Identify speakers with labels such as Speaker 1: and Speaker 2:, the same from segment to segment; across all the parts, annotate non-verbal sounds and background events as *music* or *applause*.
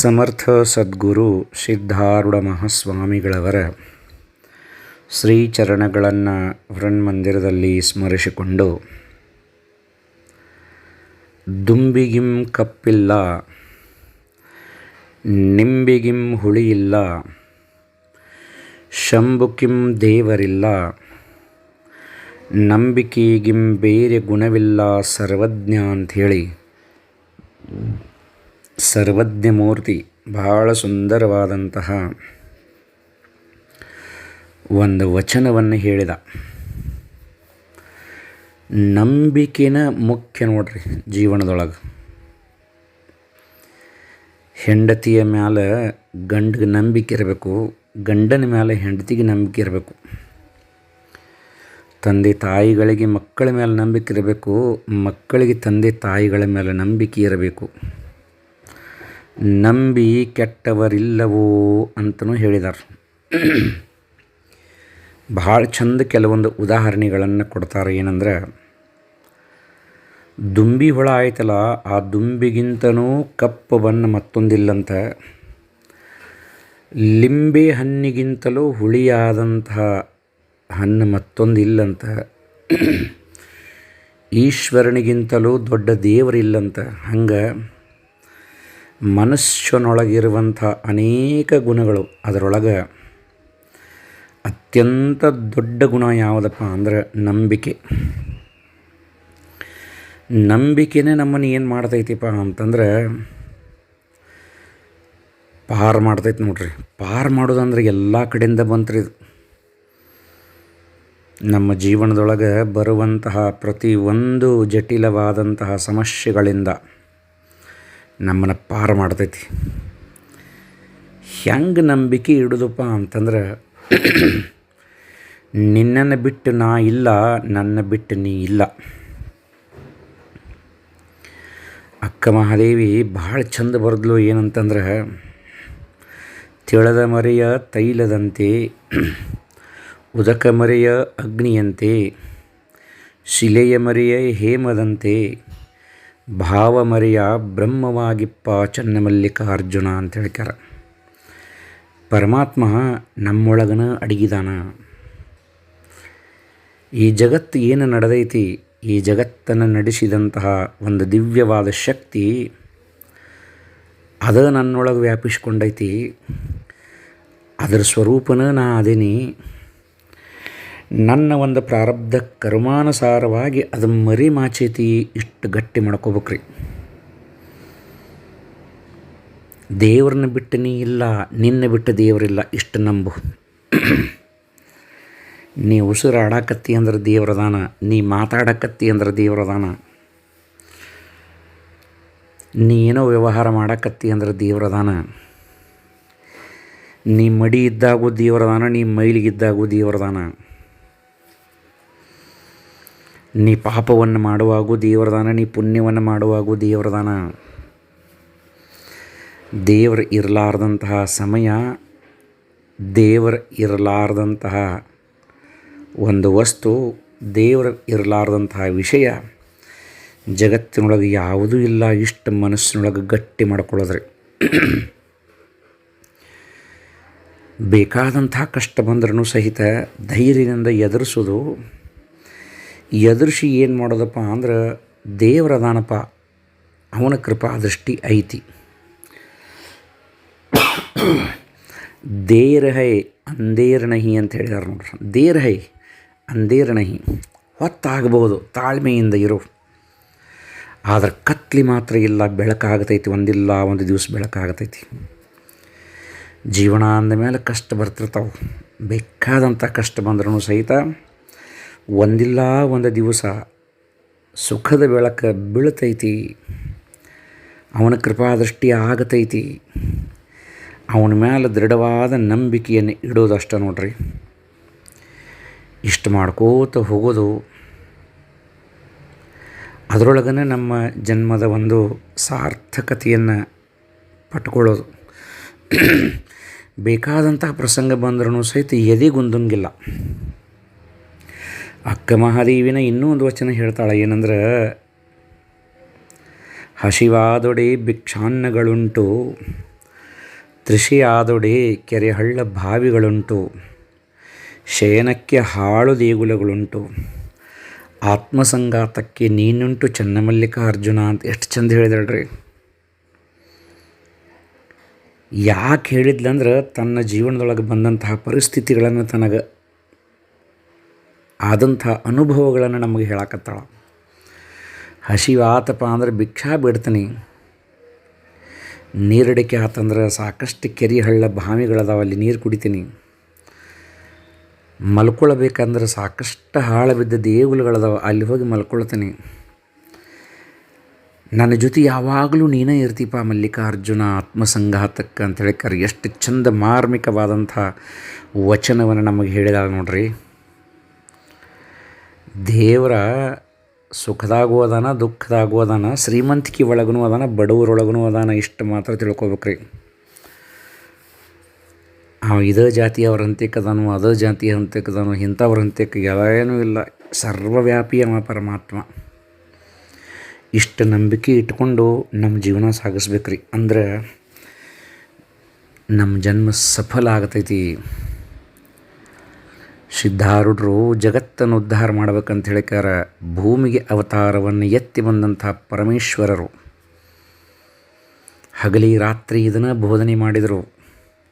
Speaker 1: ಸಮರ್ಥ ಸದ್ಗುರು ಸಿದ್ಧಾರೂಢ ಮಹಾಸ್ವಾಮಿಗಳವರ ಶ್ರೀಚರಣಗಳನ್ನು ವೃನ್ಮಂದಿರದಲ್ಲಿ ಸ್ಮರಿಸಿಕೊಂಡು, ದುಂಬಿಗಿಂ ಕಪ್ಪಿಲ್ಲ, ನಿಂಬಿಗಿಂ ಹುಳಿಯಿಲ್ಲ ಶಂಬುಕಿಂ ದೇವರಿಲ್ಲ, ನಂಬಿಕೆಗಿಂ ಬೇರೆ ಗುಣವಿಲ್ಲ ಸರ್ವಜ್ಞ ಅಂಥೇಳಿ. ಸರ್ವಜ್ಞ ಮೂರ್ತಿ ಬಹಳ ಸುಂದರವಾದಂತಹ ಒಂದು ವಚನವನ್ನು ಹೇಳಿದ. ನಂಬಿಕೆನ ಮುಖ್ಯ ನೋಡ್ರಿ ಜೀವನದೊಳಗೆ. ಹೆಂಡತಿಯ ಮ್ಯಾಲೆ ಗಂಡಿಗೆ ನಂಬಿಕೆ ಇರಬೇಕು, ಗಂಡನ ಮೇಲೆ ಹೆಂಡತಿಗೆ ನಂಬಿಕೆ ಇರಬೇಕು. ತಂದೆ ತಾಯಿಗಳಿಗೆ ಮಕ್ಕಳ ಮೇಲೆ ನಂಬಿಕೆ ಇರಬೇಕು, ಮಕ್ಕಳಿಗೆ ತಂದೆ ತಾಯಿಗಳ ಮೇಲೆ ನಂಬಿಕೆ ಇರಬೇಕು. ನಂಬಿ ಕೆಟ್ಟವರಿಲ್ಲವೋ ಅಂತಲೂ ಹೇಳಿದರು. ಭಾಳ ಚಂದ ಕೆಲವೊಂದು ಉದಾಹರಣೆಗಳನ್ನು ಕೊಡ್ತಾರೆ ಏನಂದ್ರೆ, ದುಂಬಿ ಹುಳ ಆಯ್ತಲ್ಲ, ಆ ದುಂಬಿಗಿಂತನೂ ಕಪ್ಪು ಬಣ್ಣ ಮತ್ತೊಂದಿಲ್ಲಂತ, ಲಿಂಬೆ ಹಣ್ಣಿಗಿಂತಲೂ ಹುಳಿಯಾದಂತಹ ಹಣ್ಣು ಮತ್ತೊಂದಿಲ್ಲಂತ, ಈಶ್ವರನಿಗಿಂತಲೂ ದೊಡ್ಡ ದೇವರಿಲ್ಲಂತ, ಹಂಗೆ ಮನುಷ್ಯನೊಳಗಿರುವಂಥ ಅನೇಕ ಗುಣಗಳು ಅದರೊಳಗೆ ಅತ್ಯಂತ ದೊಡ್ಡ ಗುಣ ಯಾವುದಪ್ಪ ಅಂದ್ರೆ ನಂಬಿಕೆ. ನಂಬಿಕೆನೇ ನಮ್ಮನ್ನು ಏನು ಮಾಡ್ತೈತಿಪ್ಪ ಅಂತಂದ್ರೆ ಪಾರ್ ಮಾಡ್ತೈತಿ ನೋಡ್ರಿ. ಪಾರ್ ಮಾಡೋದಂದ್ರೆ ಎಲ್ಲ ಕಡೆಯಿಂದ ಬಂತ್ರಿ ಇದು. ನಮ್ಮ ಜೀವನದೊಳಗೆ ಬರುವಂತಹ ಪ್ರತಿ ಒಂದು ಜಟಿಲವಾದಂತಹ ಸಮಸ್ಯೆಗಳಿಂದ ನಮ್ಮನ್ನು ಪಾರು ಮಾಡ್ತೈತಿ. ಹೆಂಗೆ ನಂಬಿಕೆ ಇಡೋದಪ್ಪ ಅಂತಂದ್ರೆ, ನಿನ್ನನ್ನು ಬಿಟ್ಟು ನಾ ಇಲ್ಲ, ನನ್ನ ಬಿಟ್ಟು ನೀ ಇಲ್ಲ. ಅಕ್ಕ ಮಹಾದೇವಿ ಭಾಳ ಚಂದ ಬರೆದ್ಲು ಏನಂತಂದ್ರೆ, ತಿಳದ ಮರೆಯ ತೈಲದಂತೆ, ಉದಕ ಮರೆಯ ಅಗ್ನಿಯಂತೆ, ಶಿಲೆಯ ಮರೆಯ ಹೇಮದಂತೆ ಭಾವಮರೆಯ ಬ್ರಹ್ಮವಾಗಿಪ್ಪ ಚನ್ನಮಲ್ಲಿಕಾರ್ಜುನ ಅಂತ ಹೇಳ್ತಾರೆ ಪರಮಾತ್ಮ ನಮ್ಮೊಳಗನ ಅಡಗಿದಾನ. ಈ ಜಗತ್ತು ಏನು ನಡೆದೈತಿ, ಈ ಜಗತ್ತನ್ನು ನಡೆಸಿದಂತಹ ಒಂದು ದಿವ್ಯವಾದ ಶಕ್ತಿ ಅದ ನನ್ನೊಳಗೆ ವ್ಯಾಪಿಸ್ಕೊಂಡೈತಿ. ಅದರ ಸ್ವರೂಪನ ನಾ ಅದೇನಿ. ನನ್ನ ಒಂದು ಪ್ರಾರಬ್ಧ ಕರ್ಮಾನುಸಾರವಾಗಿ ಅದು ಮರಿ ಮಾಚೇತಿ ಇಷ್ಟು ಗಟ್ಟಿ ಮಾಡ್ಕೋಬೇಕ್ರಿ. ದೇವ್ರನ್ನ ಬಿಟ್ಟು ನೀ ಇಲ್ಲ, ನಿನ್ನ ಬಿಟ್ಟು ದೇವರಿಲ್ಲ ಇಷ್ಟು ನಂಬು. ನೀ ಉಸಿರಾಡಕತ್ತಿ ಅಂದ್ರೆ ದೇವ್ರದಾನ ನೀ ಮಾತಾಡಕತ್ತಿ ಅಂದ್ರೆ ದೇವ್ರದಾನ ನೀ ಏನೋ ವ್ಯವಹಾರ ಮಾಡಕತ್ತಿ ಅಂದ್ರೆ ದೇವ್ರದಾನ ನೀ ಮಡಿ ಇದ್ದಾಗೂ ದೇವ್ರದಾನ ನೀ ಮೈಲಿಗಿದ್ದಾಗೂ ದೇವ್ರದಾನ ನೀ ಪಾಪವನ್ನು ಮಾಡುವಾಗೂ ದೇವರದಾನ, ನೀ ಪುಣ್ಯವನ್ನು ಮಾಡುವಾಗೂ ದೇವರದಾನ. ದೇವರು ಇರಲಾರ್ದಂತಹ ಸಮಯ, ದೇವರು ಇರಲಾರ್ದಂತಹ ಒಂದು ವಸ್ತು, ದೇವರು ಇರಲಾರ್ದಂತಹ ವಿಷಯ ಜಗತ್ತಿನೊಳಗೆ ಯಾವುದೂ ಇಲ್ಲ, ಇಷ್ಟು ಮನಸ್ಸಿನೊಳಗೆ ಗಟ್ಟಿ ಮಾಡ್ಕೊಳ್ಳೋದ್ರಿ. ಬೇಕಾದಂಥ ಕಷ್ಟ ಬಂದ್ರೂ ಸಹಿತ ಧೈರ್ಯದಿಂದ ಎದುರಿಸೋದು ಎದುರಿಸಿ ಏನು ಮಾಡೋದಪ್ಪ ಅಂದ್ರೆ ದೇವರದಾನಪ್ಪ ಅವನ ಕೃಪಾ ದೃಷ್ಟಿ ಐತಿ. ದೇರ್ ಹೈ ಅಂದೇರ್ ನಹಿ ಅಂತ ಹೇಳಿದಾರೆ ನೋಡ್ರಿ. ದೇರ್ ಹೈ ಅಂದೇರ್ ನಹಿ, ಹೊತ್ತಾಗಬಹುದು, ತಾಳ್ಮೆಯಿಂದ ಇರೋ. ಆದರೆ ಕತ್ಲಿ ಮಾತ್ರ ಇಲ್ಲ, ಬೆಳಕಾಗತೈತಿ, ಒಂದಿಲ್ಲ, ಒಂದು ದಿವಸ ಬೆಳಕಾಗತೈತಿ. ಜೀವನ ಅಂದ ಮೇಲೆ ಕಷ್ಟ ಬರ್ತಿರ್ತಾವೆ. ಬೇಕಾದಂಥ ಕಷ್ಟ ಬಂದ್ರೂ ಸಹಿತ ಒಂದಿಲ್ಲ ಒಂದು ದಿವಸ ಸುಖದ ಬೆಳಕ ಬೀಳ್ತೈತಿ. ಅವನ ಕೃಪಾದೃಷ್ಟಿ ಆಗತೈತಿ. ಅವನ ಮೇಲೆ ದೃಢವಾದ ನಂಬಿಕೆಯನ್ನು ಇಡೋದಷ್ಟ ನೋಡ್ರಿ. ಇಷ್ಟು ಮಾಡ್ಕೋತ ಹೋಗೋದು. ಅದರೊಳಗನೆ ನಮ್ಮ ಜನ್ಮದ ಒಂದು ಸಾರ್ಥಕತೆಯನ್ನು ಪಟ್ಕೊಳ್ಳೋದು. ಬೇಕಾದಂತಹ ಪ್ರಸಂಗ ಬಂದ್ರೂ ಸಹಿತ ಎದೆಗುಂದಂಗಿಲ್ಲ ಅಕ್ಕ ಮಹಾದೇವಿನ ಇನ್ನೂ ಒಂದು ವಚನ ಹೇಳ್ತಾಳೆ, ಏನಂದ್ರೆ, ಹಸಿವಾದೊಡೆ ಭಿಕ್ಷಾನ್ನಗಳುಂಟು ತೃಷಿ ಕೆರೆಹಳ್ಳ ಕೆರೆ ಹಳ್ಳ ಬಾವಿಗಳುಂಟು, ಶಯನಕ್ಕೆ ಹಾಳು ದೇಗುಲಗಳುಂಟು, ಆತ್ಮಸಂಗಾತಕ್ಕೆ ನೀನುಂಟು ಚನ್ನಮಲ್ಲಿಕಾರ್ಜುನ ಅಂತ ಎಷ್ಟು ಚಂದ ಹೇಳಿದಳ್ರಿ. ಯಾಕೆ ಹೇಳಿದ್ಲಂದ್ರೆ ತನ್ನ ಜೀವನದೊಳಗೆ ಬಂದಂತಹ ಪರಿಸ್ಥಿತಿಗಳನ್ನು ತನಗೆ ಆದಂಥ ಅನುಭವಗಳನ್ನು ನಮಗೆ ಹೇಳಕತ್ತಾಳ. ಹಸಿವಾತಪ್ಪ ಅಂದ್ರೆ ಭಿಕ್ಷಾ ಬಿಡ್ತೀನಿ. ನೀರಡಿಕೆ ಆತಂದ್ರೆ ಸಾಕಷ್ಟು ಕೆರೆ ಹಳ್ಳ ಬಾವಿಗಳದಾವ, ಅಲ್ಲಿ ನೀರು ಕುಡಿತೀನಿ. ಮಲ್ಕೊಳ್ಬೇಕಂದ್ರೆ ಸಾಕಷ್ಟು ಹಾಳು ಬಿದ್ದ ದೇಗುಲಗಳದಾವ, ಅಲ್ಲಿ ಹೋಗಿ ಮಲ್ಕೊಳ್ತೀನಿ. ನನ್ನ ಜೊತೆ ಯಾವಾಗಲೂ ನೀನೇ ಇರ್ತೀಪ ಮಲ್ಲಿಕಾರ್ಜುನ ಆತ್ಮಸಂಘಾತಕ್ಕೆ ಅಂತ ಹೇಳಿಕಾರೆ. ಎಷ್ಟು ಚಂದ ಮಾರ್ಮಿಕವಾದಂಥ ವಚನವನ್ನು ನಮಗೆ ಹೇಳಿದಾಗ ನೋಡ್ರಿ. ದೇವರ ಸುಖದಾಗೂ ಅದಾನ ದುಃಖದಾಗೂ ಅದಾನ ಶ್ರೀಮಂತಿಕೆ ಒಳಗೂ ಅದಾನ ಬಡವರೊಳಗೂ ಅದಾನ ಇಷ್ಟು ಮಾತ್ರ ತಿಳ್ಕೊಬೇಕ್ರಿ. ಅವ ಇದೇ ಜಾತಿಯವ್ರ ಅಂತ್ಯಕ್ಕದಾನು ಅದೇ ಜಾತಿಯ ಅಂತ್ಯಕ್ಕದಾನು ಇಂಥವ್ರ ಅಂತ್ಯಕ್ಕೆ ಏನೂ ಇಲ್ಲ. ಸರ್ವವ್ಯಾಪಿ ಅವ ಪರಮಾತ್ಮ. ಇಷ್ಟು ನಂಬಿಕೆ ಇಟ್ಕೊಂಡು ನಮ್ಮ ಜೀವನ ಸಾಗಿಸ್ಬೇಕ್ರಿ. ಅಂದ್ರೆ ನಮ್ಮ ಜನ್ಮ ಸಫಲ ಆಗತೈತಿ. ಸಿದ್ಧಾರೂಢರು ಜಗತ್ತನ್ನು ಉದ್ಧಾರ ಮಾಡ್ಬೇಕಂತ ಹೇಳಿಕಾರ ಭೂಮಿಗೆ ಅವತಾರವನ್ನು ಎತ್ತಿ ಬಂದಂಥ ಪರಮೇಶ್ವರರು. ಹಗಲಿ ರಾತ್ರಿ ಇದನ್ನು ಬೋಧನೆ ಮಾಡಿದರು.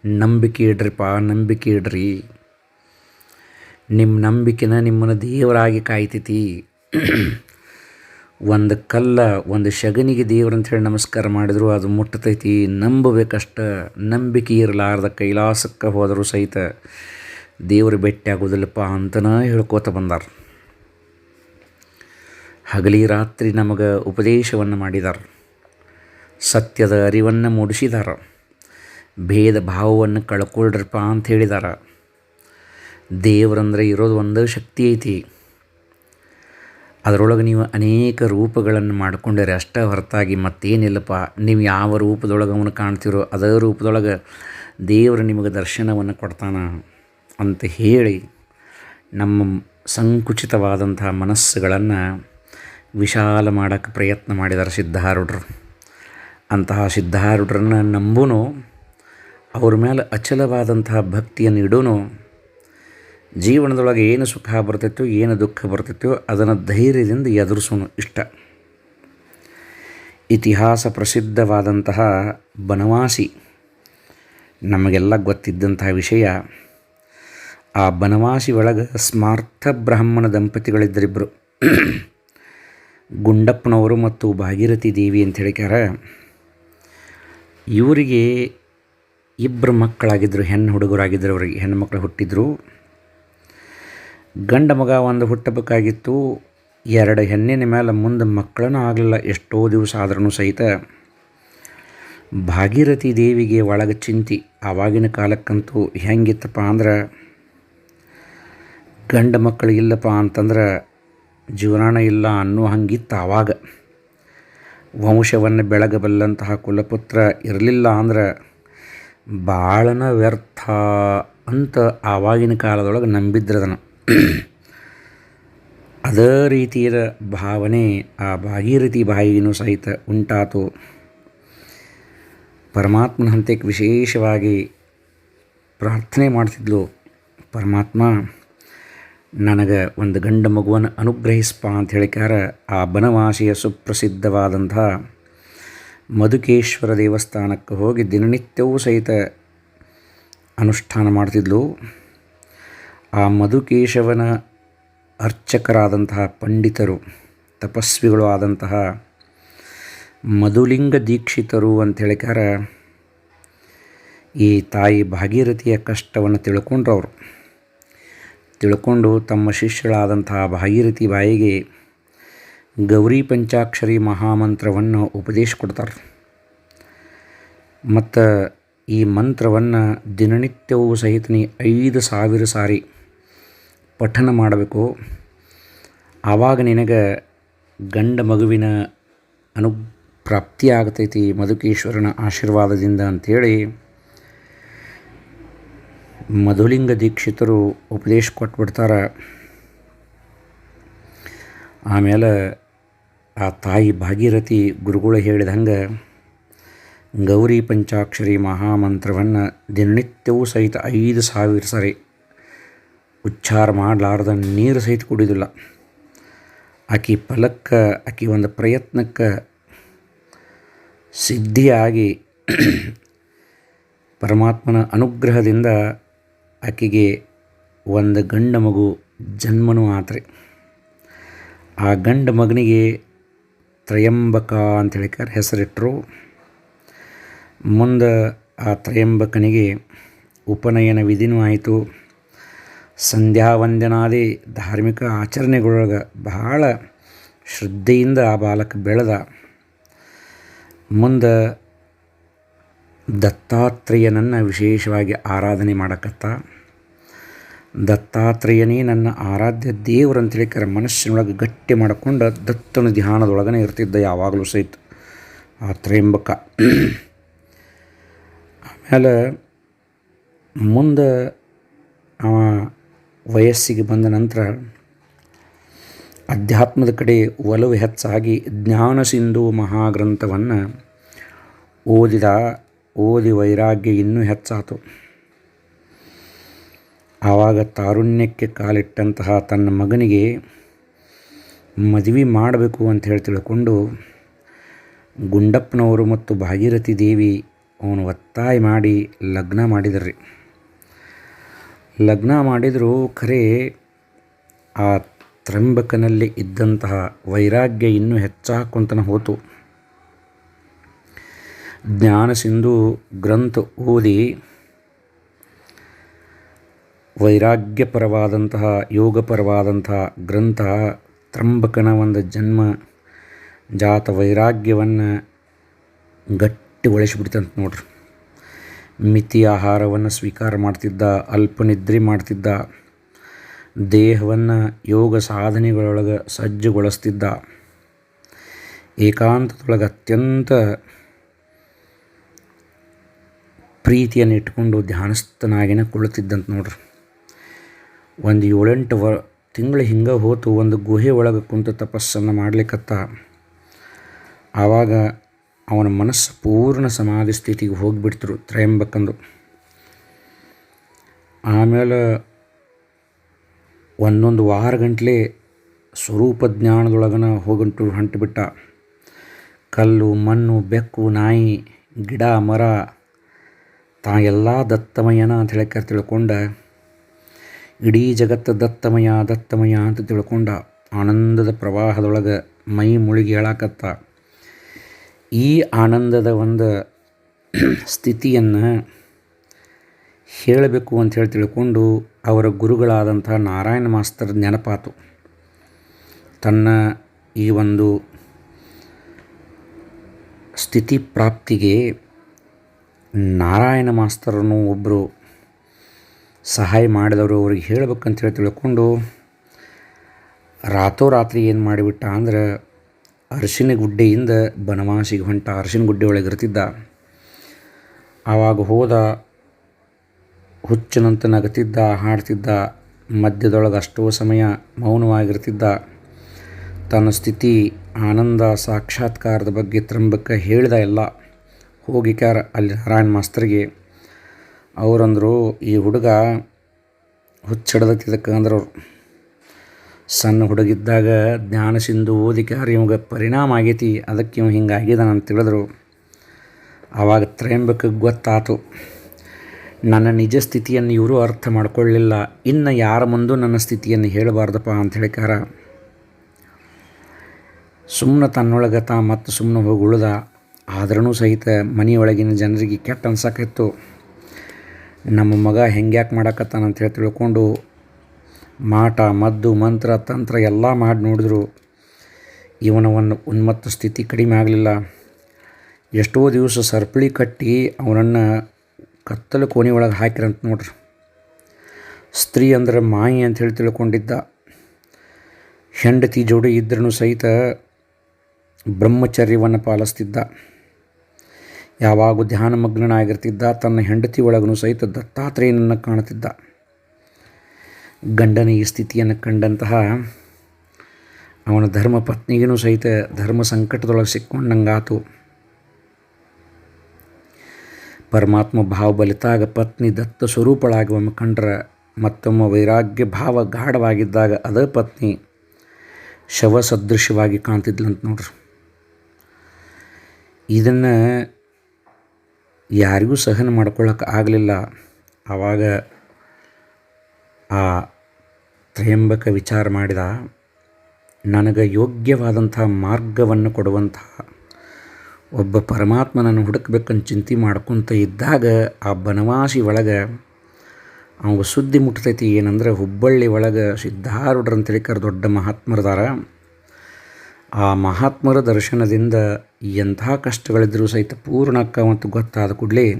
Speaker 1: ನಂಬಿಕೆ ಇಡ್ರಿಪ್ಪ, ನಂಬಿಕೆ ಇಡ್ರಿ. ನಿಮ್ಮ ನಂಬಿಕೆನ ನಿಮ್ಮನ್ನು ದೇವರಾಗಿ ಕಾಯ್ತೈತಿ. *clears throat* ಒಂದು ಕಲ್ಲ, ಒಂದು ಶಗನಿಗೆ ದೇವ್ರಂತ ಹೇಳಿ ನಮಸ್ಕಾರ ಮಾಡಿದ್ರು, ಅದು ಮುಟ್ಟತೈತಿ. ನಂಬಬೇಕಷ್ಟ, ನಂಬಿಕೆ ಇರಲಾರ್ದ ಕೈಲಾಸಕ್ಕೆ ಹೋದರೂ ಸಹಿತ ದೇವರು ಭೇಟಿ ಆಗೋದಿಲ್ಲಪ್ಪ ಅಂತನ ಹೇಳ್ಕೋತ ಬಂದಾರ. ಹಗಲಿ ರಾತ್ರಿ ನಮಗೆ ಉಪದೇಶವನ್ನು ಮಾಡಿದಾರ. ಸತ್ಯದ ಅರಿವನ್ನು ಮೂಡಿಸಿದಾರ. ಭೇದ ಭಾವವನ್ನು ಕಳ್ಕೊಳ್ರಪ್ಪ ಅಂತ ಹೇಳಿದಾರ. ದೇವರಂದ್ರೆ ಇರೋದು ಒಂದು ಶಕ್ತಿ ಐತಿ. ಅದರೊಳಗೆ ನೀವು ಅನೇಕ ರೂಪಗಳನ್ನು ಮಾಡಿಕೊಂಡರೆ ಅಷ್ಟೇ ಹೊರತಾಗಿ ಮತ್ತೇನಿಲ್ಲಪ್ಪ. ನೀವು ಯಾವ ರೂಪದೊಳಗೆ ಅವನು ಕಾಣ್ತೀರೋ ಅದೇ ರೂಪದೊಳಗೆ ದೇವರು ನಿಮಗೆ ದರ್ಶನವನ್ನು ಕೊಡ್ತಾನ. ಅಂತ ಹೇಳಿ ನಮ್ಮ ಸಂಕುಚಿತವಾದಂಥ ಮನಸ್ಸುಗಳನ್ನು ವಿಶಾಲ ಮಾಡೋಕ್ಕೆ ಪ್ರಯತ್ನ ಮಾಡಿದ್ದಾರೆ ಸಿದ್ಧಾರೂಢರು. ಅಂತಹ ಸಿದ್ಧಾರೂಢರನ್ನು ನಂಬೂ ಅವ್ರ ಮೇಲೆ ಅಚಲವಾದಂತಹ ಭಕ್ತಿಯನ್ನು ಇಡೋನು, ಜೀವನದೊಳಗೆ ಏನು ಸುಖ ಬರ್ತೈತೋ, ಏನು ದುಃಖ ಬರ್ತೈತೋ ಅದನ್ನು ಧೈರ್ಯದಿಂದ ಎದುರಿಸೋನು ಇಷ್ಟ. ಇತಿಹಾಸ ಪ್ರಸಿದ್ಧವಾದಂತಹ ಬನವಾಸಿ, ನಮಗೆಲ್ಲ ಗೊತ್ತಿದ್ದಂತಹ ವಿಷಯ ಆ ಬನವಾಸಿ ಒಳಗೆ ಸ್ಮಾರ್ಥ ಬ್ರಾಹ್ಮಣ ದಂಪತಿಗಳಿದ್ದರಿಬ್ಬರು ಗುಂಡಪ್ಪನವರು ಮತ್ತು ಭಾಗೀರಥಿ ದೇವಿ ಅಂತ ಹೇಳಿಕ್ಯಾರ. ಇವರಿಗೆ ಇಬ್ಬರು ಮಕ್ಕಳಾಗಿದ್ದರು ಹೆಣ್ಣು ಹುಡುಗರಾಗಿದ್ದರು ಅವರಿಗೆ ಹೆಣ್ಣು ಮಕ್ಕಳು ಹುಟ್ಟಿದ್ರು. ಗಂಡ ಮಗ ಒಂದು ಹುಟ್ಟಬೇಕಾಗಿತ್ತು, ಎರಡು ಹೆಣ್ಣಿನ ಮೇಲೆ ಮುಂದೆ ಮಕ್ಕಳೂ ಆಗಲಿಲ್ಲ, ಎಷ್ಟೋ ದಿವಸ ಆದ್ರೂ ಸಹಿತ. ಭಾಗೀರಥಿ ದೇವಿಗೆ ಒಳಗೆ ಚಿಂತಿ, ಆವಾಗಿನ ಕಾಲಕ್ಕಂತೂ ಹೆಂಗಿತ್ತಪ್ಪ ಅಂದ್ರೆ ಗಂಡ ಮಕ್ಕಳು ಇಲ್ಲಪ್ಪ ಅಂತಂದ್ರೆ ಜೀವನಾನ ಇಲ್ಲ ಅನ್ನೋ ಹಂಗಿತ್ತು ಆವಾಗ. ವಂಶವನ್ನು ಬೆಳಗಬಲ್ಲಂತಹ ಕುಲಪುತ್ರ ಇರಲಿಲ್ಲ ಅಂದ್ರೆ ಭಾಳನ ವ್ಯರ್ಥ ಅಂತ ಆವಾಗಿನ ಕಾಲದೊಳಗೆ ನಂಬಿದ್ರದನ. ಅದೇ ರೀತಿಯ ಭಾವನೆ ಆ ಭಾಗೀರಥಿ ಬಾಯಿಯೂ ಸಹಿತ ಉಂಟಾತು. ಪರಮಾತ್ಮನ ಹಂತಕ್ಕೆ ವಿಶೇಷವಾಗಿ ಪ್ರಾರ್ಥನೆ ಮಾಡ್ತಿದ್ಲು ಪರಮಾತ್ಮ. ನನಗೆ ಒಂದು ಗಂಡ ಮಗುವನ್ನು ಅನುಗ್ರಹಿಸ್ಪ ಅಂತ ಹೇಳಿಕಾರ ಆ ಬನವಾಸಿಯ ಸುಪ್ರಸಿದ್ಧವಾದಂಥ ಮಧುಕೇಶ್ವರ ದೇವಸ್ಥಾನಕ್ಕೆ ಹೋಗಿ ದಿನನಿತ್ಯವೂ ಸಹಿತ ಅನುಷ್ಠಾನ ಮಾಡ್ತಿದ್ಲು. ಆ ಮಧುಕೇಶವನ ಅರ್ಚಕರಾದಂತಹ ಪಂಡಿತರು, ತಪಸ್ವಿಗಳು ಆದಂತಹ ಮಧುಲಿಂಗ ದೀಕ್ಷಿತರು ಅಂತ ಹೇಳಿಕಾರ ಈ ತಾಯಿ ಭಾಗೀರಥಿಯ ಕಷ್ಟವನ್ನು ತಿಳ್ಕೊಂಡ್ರವರು. ತಿಳ್ಕೊಂಡು ತಮ್ಮ ಶಿಷ್ಯಳಾದಂತಹ ಭಾಗೀರಥಿ ಬಾಯಿಗೆ ಗೌರಿ ಪಂಚಾಕ್ಷರಿ ಮಹಾಮಂತ್ರವನ್ನು ಉಪದೇಶ ಕೊಡ್ತಾರೆ. ಮತ್ತು ಈ ಮಂತ್ರವನ್ನು ದಿನನಿತ್ಯವೂ ಸಹಿತ ಐದು ಸಾವಿರ ಸಾರಿ ಪಠನ ಮಾಡಬೇಕು. ಆವಾಗ ನಿನಗೆ ಗಂಡ ಮಗುವಿನ ಅನು ಆಗ್ತೈತಿ ಮಧುಕೇಶ್ವರನ ಆಶೀರ್ವಾದದಿಂದ ಅಂಥೇಳಿ ಮಧುಲಿಂಗ ದೀಕ್ಷಿತರು ಉಪದೇಶ ಕೊಟ್ಬಿಡ್ತಾರೆ. ಆಮೇಲೆ ಆ ತಾಯಿ ಭಾಗೀರಥಿ ಗುರುಗಳು ಹೇಳಿದ ಹಂಗೆ ಗೌರಿ ಪಂಚಾಕ್ಷರಿ ಮಹಾಮಂತ್ರವನ್ನು ದಿನನಿತ್ಯವೂ ಸಹಿತ ಐದು ಸಾವಿರ ಸರಿ ಉಚ್ಚಾರ ಮಾಡಲಾರ್ದ ನೀರು ಸಹಿತ ಕುಡಿಯೋದಿಲ್ಲ ಆಕೆ ಫಲಕ್ಕೆ, ಆಕೆ ಒಂದು ಪ್ರಯತ್ನಕ್ಕೆ ಸಿದ್ಧಿಯಾಗಿ *clears throat* ಪರಮಾತ್ಮನ ಅನುಗ್ರಹದಿಂದ ಆಕೆಗೆ ಒಂದು ಗಂಡ ಮಗು ಜನ್ಮನೂ ಆತ್ರಿ. ಆ ಗಂಡ ಮಗನಿಗೆ ತ್ರಯಂಬಕ ಅಂತ ಹೇಳಿಕಾರ ಹೆಸರಿಟ್ಟರು ಮುಂದೆ ಆ ತ್ರಯಂಬಕನಿಗೆ ಉಪನಯನ ವಿಧಿನೂ ಆಯಿತು. ಸಂಧ್ಯಾ ವಂದನಾದಿ ಧಾರ್ಮಿಕ ಆಚರಣೆಗಳೊಳಗೆ ಬಹಳ ಶ್ರದ್ಧೆಯಿಂದ ಆ ಬಾಲಕ ಬೆಳೆದ. ಮುಂದೆ ದತ್ತಾತ್ರೇಯನನ್ನು ವಿಶೇಷವಾಗಿ ಆರಾಧನೆ ಮಾಡಕತ್ತ. ದತ್ತಾತ್ರೇಯನೇ ನನ್ನ ಆರಾಧ್ಯ ದೇವರು ಅಂತ ಕರೆ ಮನಸ್ಸಿನೊಳಗೆ ಗಟ್ಟಿ ಮಾಡಿಕೊಂಡು ದತ್ತನ ಧ್ಯಾನದೊಳಗನೆ ಇರ್ತಿದ್ದ ಯಾವಾಗಲೂ ಸಹಿತ. ಆ ತ್ರೇಂಬಕ ಆಮೇಲೆ ಮುಂದೆ ಅವ ವಯಸ್ಸಿಗೆ ಬಂದ ನಂತರ ಅಧ್ಯಾತ್ಮದ ಕಡೆ ಒಲವು ಹೆಚ್ಚಾಗಿ ಜ್ಞಾನ ಸಿಂಧು ಮಹಾಗ್ರಂಥವನ್ನು ಓದಿದ ಓದಿ ವೈರಾಗ್ಯ ಇನ್ನೂ ಹೆಚ್ಚಾತು. ಆವಾಗ ತಾರುಣ್ಯಕ್ಕೆ ಕಾಲಿಟ್ಟಂತಹ ತನ್ನ ಮಗನಿಗೆ, ಮದುವೆ ಮಾಡಬೇಕು ಅಂತ ಹೇಳಿ ತಿಳ್ಕೊಂಡು ಗುಂಡಪ್ಪನವರು ಮತ್ತು ಭಾಗೀರಥಿ ದೇವಿ ಅವನು ಒತ್ತಾಯ ಮಾಡಿ ಲಗ್ನ ಮಾಡಿದ್ರಿ. ಲಗ್ನ ಮಾಡಿದರೂ ಖರೆ ಆ ತ್ರಂಬಕನಲ್ಲಿ ಇದ್ದಂತಹ ವೈರಾಗ್ಯ ಇನ್ನೂ ಹೆಚ್ಚಾಕೊಂತನ ಹೋತು. ಜ್ಞಾನ ಸಿಂಧು ಗ್ರಂಥ ಓದಿ ವೈರಾಗ್ಯಪರವಾದಂತಹ, ಯೋಗಪರವಾದಂತಹ ಗ್ರಂಥ ತ್ರಂಬಕನ ಒಂದು ಜನ್ಮ ಜಾತ ವೈರಾಗ್ಯವನ್ನು ಗಟ್ಟಿ ಒಳಿಸಿಬಿಡ್ತಂತ ನೋಡ್ರಿ. ಮಿತಿ ಆಹಾರವನ್ನು ಸ್ವೀಕಾರ ಮಾಡ್ತಿದ್ದ ಅಲ್ಪ ನಿದ್ರೆ ಮಾಡ್ತಿದ್ದ, ದೇಹವನ್ನು ಯೋಗ ಸಾಧನೆಗಳೊಳಗೆ ಸಜ್ಜುಗೊಳಿಸ್ತಿದ್ದ, ಏಕಾಂತದೊಳಗೆ ಅತ್ಯಂತ ಪ್ರೀತಿಯನ್ನು ಇಟ್ಕೊಂಡು ಧ್ಯಾನಸ್ಥನಾಗಿನ ಕುಳಿತಿದ್ದಂತ ನೋಡ್ರಿ. ಒಂದು ಏಳೆಂಟು ವ, ತಿಂಗಳು ಹಿಂಗೆ ಹೋತು, ಒಂದು ಗುಹೆ ಒಳಗೆ ಕುಂತು ತಪಸ್ಸನ್ನು ಮಾಡಲಿಕ್ಕತ್ತ ಆವಾಗ ಅವನ ಮನಸ್ಸು ಪೂರ್ಣ ಸಮಾಧಿ ಸ್ಥಿತಿಗೆ ಹೋಗಿಬಿಡ್ತರು ತ್ರಯಂಬಕ್ಕಂದು ಆಮೇಲೆ ಒಂದೊಂದು ವಾರ ಗಂಟಲೆ ಸ್ವರೂಪ ಜ್ಞಾನದೊಳಗನ ಹೋಗಂಟು ಹೊಂಟುಬಿಟ್ಟ. ಕಲ್ಲು, ಮಣ್ಣು, ಬೆಕ್ಕು, ನಾಯಿ, ಗಿಡ, ಮರ ತಾ ಎಲ್ಲ ದತ್ತಮಯನ ಅಂತ ಹೇಳಕ್ಕೆ ತಿಳ್ಕೊಂಡ, ಇಡೀ ಜಗತ್ತು ದತ್ತಮಯ ದತ್ತಮಯ ಅಂತ ತಿಳ್ಕೊಂಡ ಆನಂದದ ಪ್ರವಾಹದೊಳಗೆ ಮೈ ಮುಳುಗಿ ಹೇಳಾಕತ್ತ. ಈ ಆನಂದದ ಒಂದು ಸ್ಥಿತಿಯನ್ನು ಹೇಳಬೇಕು ಅಂತ ಹೇಳಿ ತಿಳ್ಕೊಂಡು ಅವರ ಗುರುಗಳಾದಂಥ ನಾರಾಯಣ ಮಾಸ್ತರ್ ನೆನಪಾತು. ತನ್ನ ಈ ಒಂದು ಸ್ಥಿತಿ ಪ್ರಾಪ್ತಿಗೆ ನಾರಾಯಣ ಮಾಸ್ತರನ್ನು ಒಬ್ಬರು ಸಹಾಯ ಮಾಡಿದವರು ಅವ್ರಿಗೆ ಹೇಳ್ಬೇಕಂತ ಹೇಳಿ ತಿಳ್ಕೊಂಡು ರಾತ್ರೋರಾತ್ರಿ ಏನು ಮಾಡಿಬಿಟ್ಟ ಅಂದ್ರೆ ಅರಿಶಿನ ಗುಡ್ಡೆಯಿಂದ ಬನವಾಸಿಗೆ ಹೊಂಟ ಅರಿಶಿನ ಗುಡ್ಡೆ ಒಳಗೆ ಇರ್ತಿದ್ದ. ಆವಾಗ ಹೋದ ಹುಚ್ಚಿನಂತ ನಗತಿದ್ದ ಹಾಡ್ತಿದ್ದ ಮಧ್ಯದೊಳಗೆ ಅಷ್ಟೋ ಸಮಯ ಮೌನವಾಗಿರ್ತಿದ್ದ. ತನ್ನ ಸ್ಥಿತಿ ಆನಂದ ಸಾಕ್ಷಾತ್ಕಾರದ ಬಗ್ಗೆ ತ್ರಂಬಕ ಹೇಳಿದ ಎಲ್ಲ. ಹೋಗಿಕ್ಯಾರ ಅಲ್ಲಿ ನಾರಾಯಣ ಮಾಸ್ತರಿಗೆ ಅವರಂದರು, ಈ ಹುಡುಗ ಹುಚ್ಚಿಡದಕ್ಕಿದ್ದಕ್ಕೆ ಅಂದ್ರೆ ಅವ್ರು. ಸಣ್ಣ ಹುಡುಗಿದ್ದಾಗ ಜ್ಞಾನ ಸಿಂಧು ಓದಿಕ್ಯಾರ ಇವಾಗ ಪರಿಣಾಮ ಆಗೈತಿ, ಅದಕ್ಕೆ ಇವ್ ಹಿಂಗೆ ಆಗಿದಾನ ಅಂತ ತಿಳಿದ್ರು ಆವಾಗ ತ್ರಯಂಬಕ್ಕೆ ಗೊತ್ತಾತು, ನನ್ನ ನಿಜ ಸ್ಥಿತಿಯನ್ನು ಇವರು ಅರ್ಥ ಮಾಡ್ಕೊಳ್ಳಿಲ್ಲ, ಇನ್ನು ಯಾರ ಮುಂದೂ ನನ್ನ ಸ್ಥಿತಿಯನ್ನು ಹೇಳಬಾರ್ದಪ್ಪ ಅಂತ ಹೇಳಿಕಾರ. ಸುಮ್ಮನೆ ತನ್ನೊಳಗೆ ತಾ ಮತ್ತು ಸುಮ್ಮನೆ ಹೋಗಿ ಉಳ್ದ. ಆದ್ರೂ ಸಹಿತ ಮನೆಯೊಳಗಿನ ಜನರಿಗೆ ಕೆಟ್ಟ ಅನ್ಸಕ್ಕಿತ್ತು ನಮ್ಮ ಮಗ ಹೆಂಗ್ಯಾಕೆ ಮಾಡಕತ್ತಾನ ಅಂತ ಹೇಳಿ ತಿಳ್ಕೊಂಡು ಮಾಟ, ಮದ್ದು, ಮಂತ್ರ, ತಂತ್ರ ಎಲ್ಲ ಮಾಡಿ ನೋಡಿದ್ರು. ಇವನ ಒಂದು ಉನ್ಮತ್ತ ಸ್ಥಿತಿ ಕಡಿಮೆ ಆಗಲಿಲ್ಲ. ಎಷ್ಟೋ ದಿವಸ ಸರ್ಪಳಿ ಕಟ್ಟಿ ಅವನನ್ನು ಕತ್ತಲು ಕೋಣೆ ಒಳಗೆ ಹಾಕಿರಂತ ನೋಡ್ರಿ. ಸ್ತ್ರೀ ಅಂದ್ರೆ ಮಾಯಿ ಅಂತ ಹೇಳಿ ತಿಳ್ಕೊಂಡಿದ್ದ. ಹೆಂಡತಿ ಜೋಡಿ ಇದ್ರೂ ಸಹಿತ ಬ್ರಹ್ಮಚರ್ಯವನ್ನು ಪಾಲಿಸ್ತಿದ್ದ. ಯಾವಾಗ ಧ್ಯಾನಮಗ್ನನಾಗಿರ್ತಿದ್ದ, ತನ್ನ ಹೆಂಡತಿ ಒಳಗೂ ಸಹಿತ ದತ್ತಾತ್ರೇಯನನ್ನು ಕಾಣುತ್ತಿದ್ದ. ಗಂಡನ ಈ ಸ್ಥಿತಿಯನ್ನು ಕಂಡಂತಹ ಅವನ ಧರ್ಮ ಪತ್ನಿಗೂ ಸಹಿತ ಧರ್ಮ ಸಂಕಟದೊಳಗೆ ಸಿಕ್ಕೊಂಡಂಗಾತು. ಪರಮಾತ್ಮ ಭಾವ ಬಲಿತಾಗ ಪತ್ನಿ ದತ್ತ ಸ್ವರೂಪಳಾಗಿ ಒಮ್ಮೆ ಕಂಡ್ರ ಮತ್ತೊಮ್ಮೆ ವೈರಾಗ್ಯ ಭಾವ ಗಾಢವಾಗಿದ್ದಾಗ ಅದ ಪತ್ನಿ ಶವ ಸದೃಶ್ಯವಾಗಿ ಕಾಣ್ತಿದ್ಲಂತ ನೋಡ್ರಿ. ಇದನ್ನು ಯಾರಿಗೂ ಸಹನ ಮಾಡ್ಕೊಳ್ಳೋಕೆ ಆಗಲಿಲ್ಲ. ಆವಾಗ ಆ ತ್ರಯಂಬಕ ವಿಚಾರ ಮಾಡಿದ, ನನಗೆ ಯೋಗ್ಯವಾದಂಥ ಮಾರ್ಗವನ್ನು ಕೊಡುವಂತಹ ಒಬ್ಬ ಪರಮಾತ್ಮನನ್ನು ಹುಡುಕ್ಬೇಕಂತ ಚಿಂತೆ ಮಾಡ್ಕೊತ ಇದ್ದಾಗ ಆ ಬನವಾಸಿ ಒಳಗೆ ಅವಾಗ ಸುದ್ದಿ ಮುಟ್ತೈತಿ ಏನಂದ್ರೆ ಹುಬ್ಬಳ್ಳಿ ಒಳಗೆ ಸಿದ್ಧಾರೂಢರಂತೇಳಿಕರ ದೊಡ್ಡ ಮಹಾತ್ಮರದಾರ. ಆ ಮಹಾತ್ಮರ ದರ್ಶನದಿಂದ ಎಂಥ ಕಷ್ಟಗಳಿದ್ದರೂ ಸಹಿತ ಪೂರ್ಣಕ್ಕ ಮತ್ತು ಗೊತ್ತಾದ ಕೂಡಲೇ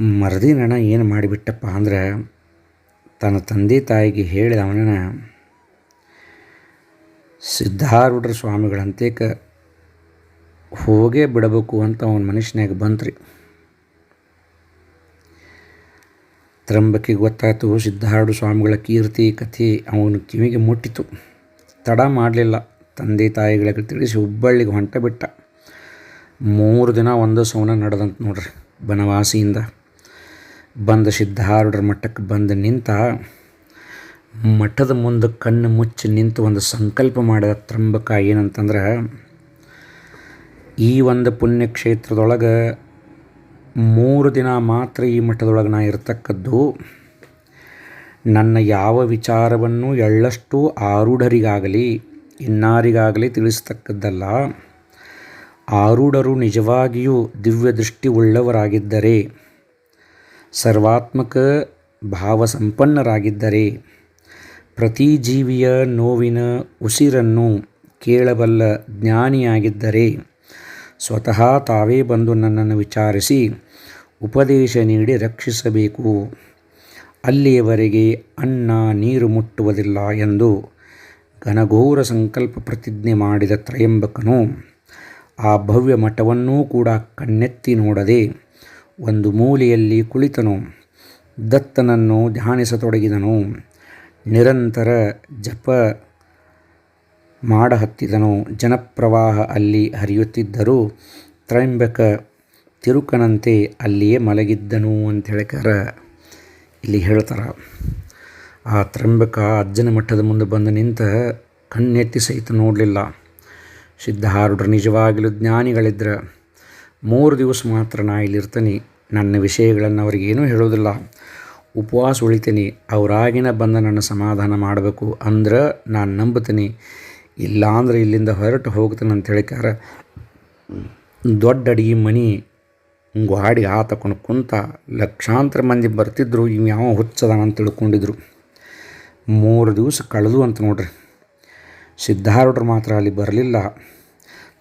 Speaker 1: ಮರದಿನಣ ಏನು ಮಾಡಿಬಿಟ್ಟಪ್ಪ ಅಂದ್ರೆ ತನ್ನ ತಂದೆ ತಾಯಿಗೆ ಹೇಳಿದ ಅವನನ್ನು ಸಿದ್ಧಾರೂಢರ ಸ್ವಾಮಿಗಳಂತೇಕ ಹೋಗೇ ಬಿಡಬೇಕು ಅಂತ ಅವನ ಮನುಷ್ಯನಾಗ ಬಂತ್ರಿ. ತ್ರಂಬಕ್ಕೆ ಗೊತ್ತಾಯಿತು, ಸಿದ್ಧಾರೂಢ ಸ್ವಾಮಿಗಳ ಕೀರ್ತಿ, ಕಥೆ ಅವನು ಕಿವಿಗೆ ಮುಟ್ಟಿತು. ತಡ ಮಾಡಲಿಲ್ಲ. ತಂದೆ ತಾಯಿಗಳಿಗೆ ತಿಳಿಸಿ ಹುಬ್ಬಳ್ಳಿಗೆ ಹೊಂಟ ಬಿಟ್ಟ. ಮೂರು ದಿನ ಒಂದು ಸೌನ ನಡೆದಂತ ನೋಡ್ರಿ ಬನವಾಸಿಯಿಂದ. ಬಂದ ಸಿದ್ಧಾರೂಢರ ಮಠಕ್ಕೆ ಬಂದು ನಿಂತ ಮಠದ ಮುಂದೆ ಕಣ್ಣು ಮುಚ್ಚಿ ನಿಂತು ಒಂದು ಸಂಕಲ್ಪ ಮಾಡಿದ ತ್ರಂಬಕ ಏನಂತಂದ್ರೆ, ಈ ಒಂದು ಪುಣ್ಯಕ್ಷೇತ್ರದೊಳಗೆ ಮೂರು ದಿನ ಮಾತ್ರ ಈ ಮಠದೊಳಗೆ ನಾ ಇರ್ತಕ್ಕದ್ದು. ನನ್ನ ಯಾವ ವಿಚಾರವನ್ನು ಎಳ್ಳಷ್ಟು ಆರೂಢರಿಗಾಗಲಿ ಇನ್ನಾರಿಗಾಗಲಿ ತಿಳಿಸತಕ್ಕದ್ದಲ್ಲ. ಆರೂಢರು ನಿಜವಾಗಿಯೂ ದಿವ್ಯ ದೃಷ್ಟಿ ಉಳ್ಳವರಾಗಿದ್ದರೆ ಸರ್ವಾತ್ಮಕ ಭಾವ ಸಂಪನ್ನರಾಗಿದ್ದರೆ ಪ್ರತಿ ಜೀವಿಯ ನೋವಿನ ಉಸಿರನ್ನು ಕೇಳಬಲ್ಲ ಜ್ಞಾನಿಯಾಗಿದ್ದರೆ, ಸ್ವತಃ ತಾವೇ ಬಂದು ನನ್ನನ್ನು ವಿಚಾರಿಸಿ ಉಪದೇಶ ನೀಡಿ ರಕ್ಷಿಸಬೇಕು. ಅಲ್ಲಿಯವರೆಗೆ ಅನ್ನ ನೀರು ಮುಟ್ಟುವುದಿಲ್ಲ ಎಂದು ಘನಘೋರ ಸಂಕಲ್ಪ ಪ್ರತಿಜ್ಞೆ ಮಾಡಿದ ತ್ರಯಂಬಕನು ಆ ಭವ್ಯ ಮಠವನ್ನೂ ಕೂಡ ಕಣ್ಣೆತ್ತಿ ನೋಡದೆ ಒಂದು ಮೂಲೆಯಲ್ಲಿ ಕುಳಿತನು. ದತ್ತನನ್ನು ಧ್ಯಾನಿಸತೊಡಗಿದನು. ನಿರಂತರ ಜಪ ಮಾಡಹತ್ತಿದನು. ಜನಪ್ರವಾಹ ಅಲ್ಲಿ ಹರಿಯುತ್ತಿದ್ದರೂ ತ್ರಯಂಬಕ ತಿರುಕನಂತೆ ಅಲ್ಲಿಯೇ ಮಲಗಿದ್ದನು ಅಂತ ಹೇಳ್ಕಾರ ಇಲ್ಲಿ ಹೇಳ್ತಾರೆ ಆ ತ್ರಂಬಕ ಅಜ್ಜನ ಮಠದ ಮುಂದೆ ಬಂದು ನಿಂತ ಕಣ್ಣೆತ್ತಿ ಸಹಿತ ನೋಡಲಿಲ್ಲ. ಸಿದ್ಧಾರೂಢರು ನಿಜವಾಗಲೂ ಜ್ಞಾನಿಗಳಿದ್ರೆ. ಮೂರು ದಿವಸ ಮಾತ್ರ ನಾ ಇಲ್ಲಿರ್ತೀನಿ. ನನ್ನ ವಿಷಯಗಳನ್ನು ಅವ್ರಿಗೇನೂ ಹೇಳೋದಿಲ್ಲ ಉಪವಾಸ ಉಳಿತೀನಿ. ಅವರಾಗಿನ ಬಂದ ನನ್ನ ಸಮಾಧಾನ ಮಾಡಬೇಕು ಅಂದ್ರೆ ನಾನು ನಂಬುತ್ತೀನಿ. ಇಲ್ಲಾಂದ್ರೆ ಇಲ್ಲಿಂದ ಹೊರಟು ಹೋಗ್ತೀನಿ ಅಂತ ಹೇಳಿಕಾರ ದೊಡ್ಡ ಅಡಿಗೆ ಮನೆ ಗಾಡಿ ಆ ತಕೊಂಡು ಕುಂತ ಲಕ್ಷಾಂತರ ಮಂದಿ ಬರ್ತಿದ್ರು. ಇವ್ಯಾವ ಹುಚ್ಚದಾನ ಅಂತ ತಿಳ್ಕೊಂಡಿದ್ರು. ಮೂರು ದಿವಸ ಕಳೆದು ಅಂತ ನೋಡ್ರಿ. ಸಿದ್ಧಾರೂಢರು ಮಾತ್ರ ಅಲ್ಲಿ ಬರಲಿಲ್ಲ.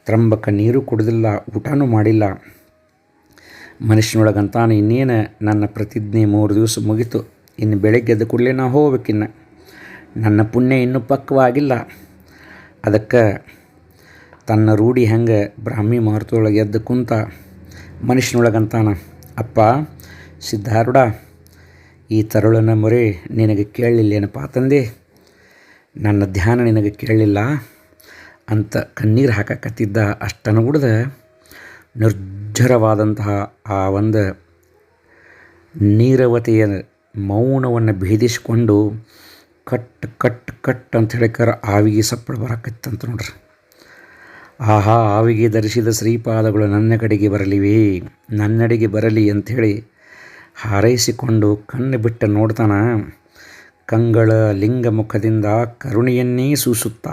Speaker 1: ತ್ರಂಬಕ ನೀರು ಕುಡಿದಿಲ್ಲ, ಊಟನೂ ಮಾಡಿಲ್ಲ. ಮನುಷ್ಯನೊಳಗಂತಾನೆ ಇನ್ನೇನು ನನ್ನ ಪ್ರತಿಜ್ಞೆ ಮೂರು ದಿವಸ ಮುಗಿತು. ಇನ್ನು ಬೆಳಗ್ಗೆ ಎದ್ದ ಕೂಡಲೇ ನಾ ಹೋಗ್ಬೇಕಿನ್ನು. ನನ್ನ ಪುಣ್ಯ ಇನ್ನೂ ಪಕ್ವಾಗಿಲ್ಲ. ಅದಕ್ಕೆ ತನ್ನ ರೂಢಿ ಹೆಂಗೆ ಬ್ರಾಹ್ಮಿ ಮುಹೂರ್ತದೊಳಗೆ ಎದ್ದು ಕುಂತ ಮನುಷ್ಯನೊಳಗಂತಾನ ಅಪ್ಪ, ಸಿದ್ಧಾರೂಢ ಈ ತರುಳನ ಮೊರೆ ನಿನಗೆ ಕೇಳಲಿಲ್ಲೇನಪ್ಪ ತಂದೆ? ನನ್ನ ಧ್ಯಾನ ನಿನಗೆ ಕೇಳಲಿಲ್ಲ. ಅಂತ ಕಣ್ಣೀರು ಹಾಕಕತ್ತಿದ್ದ ಅಷ್ಟನ್ನು ಗುಡ್ದ ನಿರ್ಜರವಾದಂತಹ ಆ ಒಂದು ನೀರವತೆಯ ಮೌನವನ್ನು ಭೇದಿಸಿಕೊಂಡು ಕಟ್ ಕಟ್ ಕಟ್ ಅಂತ ಹೇಳಿಕರ ಆವಿಗೆ ಸಪ್ಪಳ ಬರಕತ್ತಂತ ನೋಡ್ರಿ. ಆಹಾ, ಆವಿಗೆ ಧರಿಸಿದ ಶ್ರೀಪಾದಗಳು ನನ್ನ ಕಡೆಗೆ ಬರಲಿವೆ, ನನ್ನಡೆಗೆ ಬರಲಿ ಅಂಥೇಳಿ ಹಾರೈಸಿಕೊಂಡು ಕಣ್ಣು ಬಿಟ್ಟು ನೋಡ್ತಾನ. ಕಂಗಳ ಲಿಂಗ ಮುಖದಿಂದ ಕರುಣೆಯನ್ನೇ ಸೂಸುತ್ತ.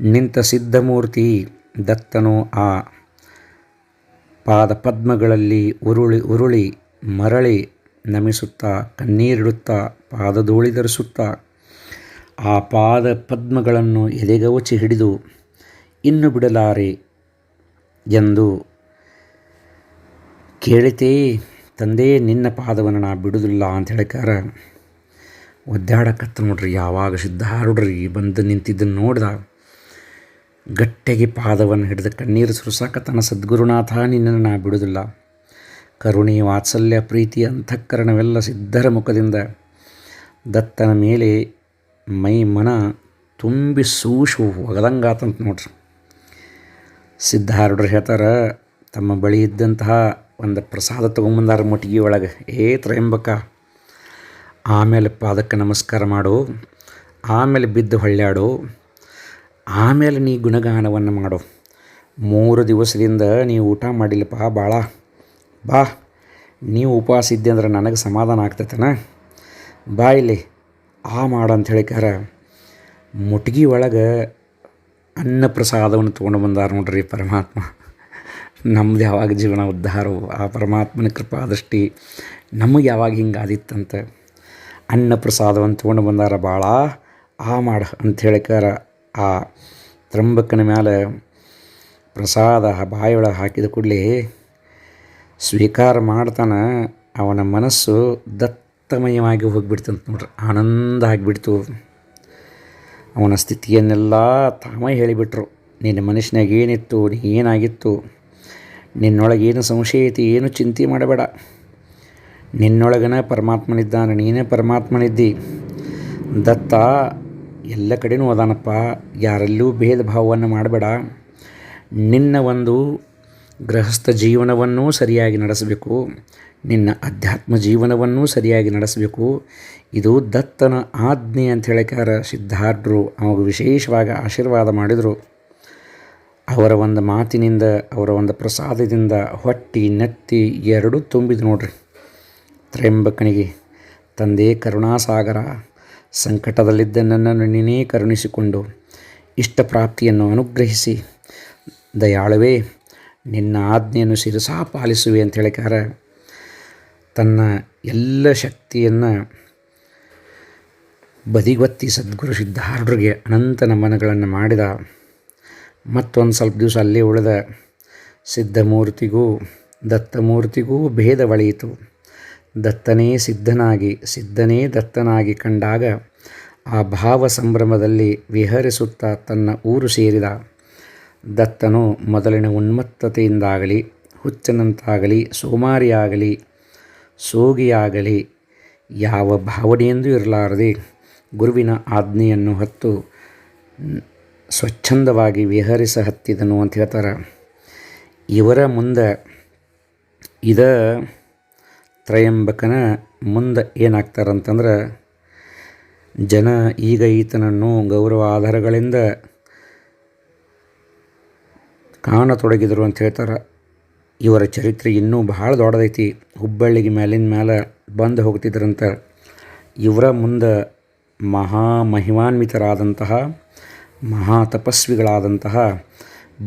Speaker 1: ನಿಂತ ಸಿದ್ಧಮೂರ್ತಿ ದತ್ತನು ಆ ಪಾದ ಪದ್ಮಗಳಲ್ಲಿ ಉರುಳಿ ಉರುಳಿ ಮರಳಿ ನಮಿಸುತ್ತಾ, ಕಣ್ಣೀರಿಡುತ್ತಾ, ಪಾದಧೂಳಿ ಧರಿಸುತ್ತಾ. ಆ ಪಾದ ಪದ್ಮಗಳನ್ನು ಎದೆಗವಚಿ ಹಿಡಿದು, ಇನ್ನು ಬಿಡಲಾರೆ ಎಂದು ಕೇಳಿತೇ ತಂದೆ, ನಿನ್ನ ಪಾದವನ್ನು ನಾ ಬಿಡುವುದಿಲ್ಲ ಅಂತ ಹೇಳಿಕಾರ ಒದ್ದಾಡಕತ್ತ ನೋಡ್ರಿ, ಯಾವಾಗ ಸಿದ್ಧಾರುಡ್ರಿ ಬಂದು ನಿಂತಿದ್ದನ್ನು ನೋಡ್ದ ಗಟ್ಟಿಗೆ ಪಾದವನ್ನು ಹಿಡಿದು ಕಣ್ಣೀರು ಸುರಿಸಾಕತನ ಸದ್ಗುರುನಾಥ, ನಿನ್ನನ್ನು ನಾ ಬಿಡುವುದಿಲ್ಲ ಕರುಣೆ, ವಾತ್ಸಲ್ಯ, ಪ್ರೀತಿ, ಅಂತಃಕರಣವೆಲ್ಲ ಸಿದ್ಧರ ಮುಖದಿಂದ ದತ್ತನ ಮೇಲೆ ಮೈ ಮನ ತುಂಬಿ ಸೂಶು ಒಗದಂಗಾತಂತ ನೋಡ್ರಿ. ಸಿದ್ಧಾರುಡ್ರು ಹೇಳ್ತಾರೆ, ತಮ್ಮ ಬಳಿ ಇದ್ದಂತಹ ಒಂದು ಪ್ರಸಾದ ತೊಗೊಂಬಂದಾರ ಮುಟ್ಟಿಗೆ ಒಳಗೆ, ಏ ತ್ರಯಂಬಕ, ಆಮೇಲೆ ಪಾದಕ್ಕೆ ನಮಸ್ಕಾರ ಮಾಡು, ಆಮೇಲೆ ಬಿದ್ದು ಹೊಳ್ಳ್ಯಾಡು ಆಮೇಲೆ ನೀ ಗುಣಗಾನವನ್ನು ಮಾಡು. ಮೂರು ದಿವಸದಿಂದ ನೀ ಊಟ ಮಾಡಿಲ್ಲಪ್ಪ ಭಾಳ ಬಾ ನೀವು ಉಪವಾಸ ಇದ್ದೆ ಅಂದ್ರೆ ನನಗೆ ಸಮಾಧಾನ ಆಗ್ತೈತನ? ಬಾ ಇಲ್ಲಿ, ಆ ಮಾಡು ಅಂತ ಹೇಳಿಕಾರ ಮುಟ್ಗಿ ಒಳಗೆ ಅನ್ನ ಪ್ರಸಾದವನ್ನು ತೊಗೊಂಡು ಬಂದಾರ ನೋಡ್ರಿ ಪರಮಾತ್ಮ. ನಮ್ದು ಯಾವಾಗ ಜೀವನ ಉದ್ಧಾರವು ಆ ಪರಮಾತ್ಮನ ಕೃಪಾ ದೃಷ್ಟಿ ನಮಗೆ ಯಾವಾಗ ಹಿಂಗೆ ಆದಿತ್ತಂತ ಅನ್ನ ಪ್ರಸಾದವನ್ನು ತೊಗೊಂಡು ಬಂದಾರ ಭಾಳ ಆ ಮಾಡ ಅಂತ ಹೇಳಿಕಾರ ಆ ತ್ರಂಬಕ್ಕನ ಮೇಲೆ ಪ್ರಸಾದ ಬಾಯಿಯೊಳಗೆ ಹಾಕಿದ ಕೂಡಲೇ ಸ್ವೀಕಾರ ಮಾಡ್ತಾನೆ ಅವನ ಮನಸ್ಸು ದತ್ತಮಯವಾಗಿ ಹೋಗಿಬಿಡ್ತಂತ ನೋಡ್ರಿ, ಆನಂದ ಆಗಿಬಿಡ್ತು. ಅವನ ಸ್ಥಿತಿಯನ್ನೆಲ್ಲ ತಾಮೇ ಹೇಳಿಬಿಟ್ರು, ನಿನ್ನ ಮನುಷ್ಯನಾಗ ಏನಿತ್ತು ಏನಾಗಿತ್ತು. ನಿನ್ನೊಳಗೆ ಏನು ಸಂಶಯ ಐತಿ, ಏನು ಚಿಂತೆ ಮಾಡಬೇಡ. ನಿನ್ನೊಳಗನ ಪರಮಾತ್ಮನಿದ್ದಾನೆ, ನೀನೇ ಪರಮಾತ್ಮನಿದ್ದಿ. ದತ್ತ, ಎಲ್ಲ ಕಡೆನೂ ಅದಾನಪ್ಪ ಯಾರಲ್ಲೂ ಭೇದ ಭಾವವನ್ನು ಮಾಡಬೇಡ. ನಿನ್ನ ಒಂದು ಗೃಹಸ್ಥ ಜೀವನವನ್ನೂ ಸರಿಯಾಗಿ ನಡೆಸಬೇಕು. ನಿನ್ನ ಅಧ್ಯಾತ್ಮ ಜೀವನವನ್ನೂ ಸರಿಯಾಗಿ ನಡೆಸಬೇಕು. ಇದು ದತ್ತನ ಆಜ್ಞೆ ಅಂತ ಹೇಳಿಕಾರ ಸಿದ್ಧಾರ್ಥರು ಅವಾಗ ವಿಶೇಷವಾಗಿ ಆಶೀರ್ವಾದ ಮಾಡಿದರು. ಅವರ ಒಂದು ಮಾತಿನಿಂದ, ಅವರ ಒಂದು ಪ್ರಸಾದದಿಂದ ಹೊಟ್ಟಿ ನೆತ್ತಿ ಎರಡೂ ತುಂಬಿದು ನೋಡ್ರಿ. ತ್ರ್ಯಂಬಕನಿಗೆ, ತಂದೆ ಕರುಣಾಸಾಗರ, ಸಂಕಟದಲ್ಲಿದ್ದ ನನ್ನನ್ನು ನೀನೇ ಕರುಣಿಸಿಕೊಂಡು ಇಷ್ಟ ಪ್ರಾಪ್ತಿಯನ್ನು ಅನುಗ್ರಹಿಸಿ. ದಯಾಳುವೇ, ನಿನ್ನ ಆಜ್ಞೆಯನ್ನು ಶಿರಸಾ ಪಾಲಿಸುವೆ ಅಂತ ಹೇಳಿಕಾರ ತನ್ನ ಎಲ್ಲ ಶಕ್ತಿಯನ್ನು ಬದಿಗೊತ್ತಿ ಸದ್ಗುರು ಸಿದ್ಧಾರ್ಡ್ರಿಗೆ ಅನಂತ ನಮನಗಳನ್ನು ಮಾಡಿದ ಮತ್ತೊಂದು ಸ್ವಲ್ಪ ದಿವಸ ಅಲ್ಲಿ ಉಳಿದ ಸಿದ್ಧಮೂರ್ತಿಗೂ ದತ್ತಮೂರ್ತಿಗೂ ಭೇದವಳಿಯಿತು ದತ್ತನೇ ಸಿದ್ಧನಾಗಿ, ಸಿದ್ಧನೇ ದತ್ತನಾಗಿ ಕಂಡಾಗ ಆ ಭಾವ ಸಂಭ್ರಮದಲ್ಲಿ ವಿಹರಿಸುತ್ತಾ ತನ್ನ ಊರು ಸೇರಿದ ದತ್ತನು ಮೊದಲಿನ ಉನ್ಮತ್ತತೆಯಿಂದಾಗಲಿ, ಹುಚ್ಚನಂತಾಗಲಿ, ಸೋಮಾರಿಯಾಗಲಿ, ಸೋಗಿಯಾಗಲಿ ಯಾವ ಭಾವನೆಯೆಂದೂ ಇರಲಾರದೆ ಗುರುವಿನ ಆಜ್ಞೆಯನ್ನು ಹೊತ್ತು ಸ್ವಚ್ಛಂದವಾಗಿ ವಿಹರಿಸ ಹತ್ತಿದನು ಅಂತ ಹೇಳ್ತಾರೆ. ಇವರ ಮುಂದೆ ಇದ ತ್ರಯಂಬಕನ ಮುಂದೆ ಏನಾಗ್ತಾರಂತಂದ್ರೆ, ಜನ ಈಗ ಈತನನ್ನು ಗೌರವ ಆಧಾರಗಳಿಂದ ಕಾಣತೊಡಗಿದರು ಅಂತ ಹೇಳ್ತಾರೆ. ಇವರ ಚರಿತ್ರೆ ಇನ್ನೂ ಬಹಳ ದೊಡ್ಡದೈತಿ. ಹುಬ್ಬಳ್ಳಿಗೆ ಮೇಲಿನ ಮೇಲೆ ಬಂದು ಹೋಗ್ತಿದ್ರಂತ. ಇವರ ಮುಂದೆ ಮಹಾ ಮಹಿಮಾನ್ವಿತರಾದಂತಹ ಮಹಾ ತಪಸ್ವಿಗಳಾದಂತಹ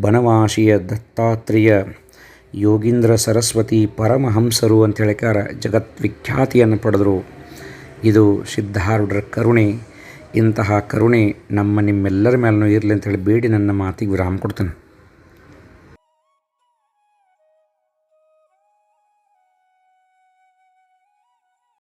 Speaker 1: ಬನವಾಸಿಯ ದತ್ತಾತ್ರೇಯ ಯೋಗೀಂದ್ರ ಸರಸ್ವತಿ ಪರಮಹಂಸರು ಅಂತ ಹೇಳಿಕಾರ ಜಗತ್ವಿಖ್ಯಾತಿಯನ್ನು ಪಡೆದರು. ಇದು ಸಿದ್ಧಾರೂಢರ ಕರುಣೆ. ಇಂತಹ ಕರುಣೆ ನಮ್ಮ ನಿಮ್ಮೆಲ್ಲರ ಮೇಲೂ ಇರಲಿ ಅಂತೇಳಿ ಬೇಡಿ ನನ್ನ ಮಾತಿಗೆ ವಿರಾಮ ಕೊಡ್ತೇನೆ.